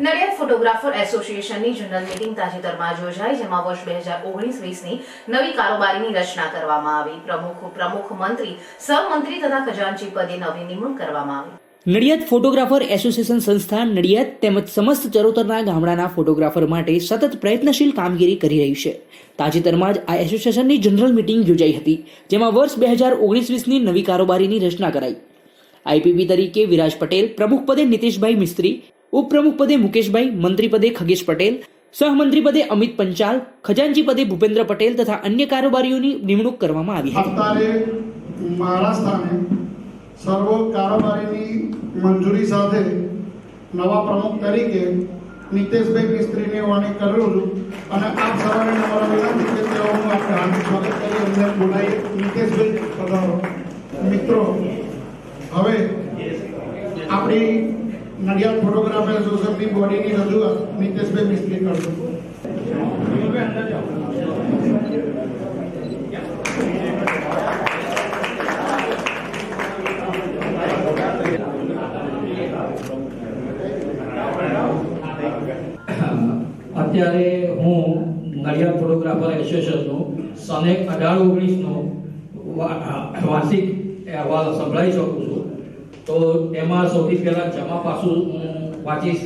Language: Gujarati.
નડિયાદ ફોટોગ્રાફર એસોસિએશનની જનરલ મીટિંગ તાજેતરમાં યોજાઈ, જેમાં વર્ષ બે હજાર ઓગણીસ વીસની નવી કારોબારીની રચના કરવામાં આવી. પ્રમુખ પ્રમુખ મંત્રી, સહમંત્રી તથા ખજાનચી પદે નવી નિમણૂક કરવામાં આવી. નડિયાદ ફોટોગ્રાફર એસોસિએશન સંસ્થા નડિયાદ તેમજ સમસ્ત ચરોતરના ગામડાના ફોટોગ્રાફર માટે સતત પ્રયત્નશીલ કામગીરી કરી રહી છે. તાજેતરમાં જ આ એસોસિએશનની જનરલ મિટિંગ યોજાઈ હતી, જેમાં વર્ષ બે હજાર ઓગણીસ વીસની નવી કારોબારીની રચના કરાઈ. આઈપીપી તરીકે વિરાજ પટેલ, પ્રમુખ પદે નીતિશભાઈ મિસ્ત્રી ઉપપ્રમુખ પદે મુકેશભાઈ મંત્રી પદે ખગેશ પટેલ સહમંત્રી પદે અમિત પંચાલ ખજાનજી પદે ભૂપેન્દ્ર પટેલ તથા અન્ય કારોબારીઓની નિમણૂક કરવામાં આવી હતી. મારા સ્થાને સર્વ કારોબારીની મંજૂરી સાથે નવા પ્રમુખ તરીકે નીતેશભાઈ મિસ્ત્રીને વાણી કરું અને આપ સવારે અમારા વિનંતી કે તેઓનું આપણે હાર્દિક સ્વાગત કરી અમને બોલાવી. નીતેશભાઈ પધારો. મિત્રો, હવે આપણી નડિયાદ ફોટોગ્રાફર એસોસિએશનની બોડીની રજૂઆત. મિતેશભાઈ મિસ્ત્રી કરશું. અત્યારે હું નડિયાદ ફોટોગ્રાફર એસોસિએશનનું સને અઢાર ઓગણીસનો વાર્ષિક અહેવાલ સંભળાવી શકું છું. તો એમાં સૌથી પહેલાં જમા પાસું હું વાંચીશ.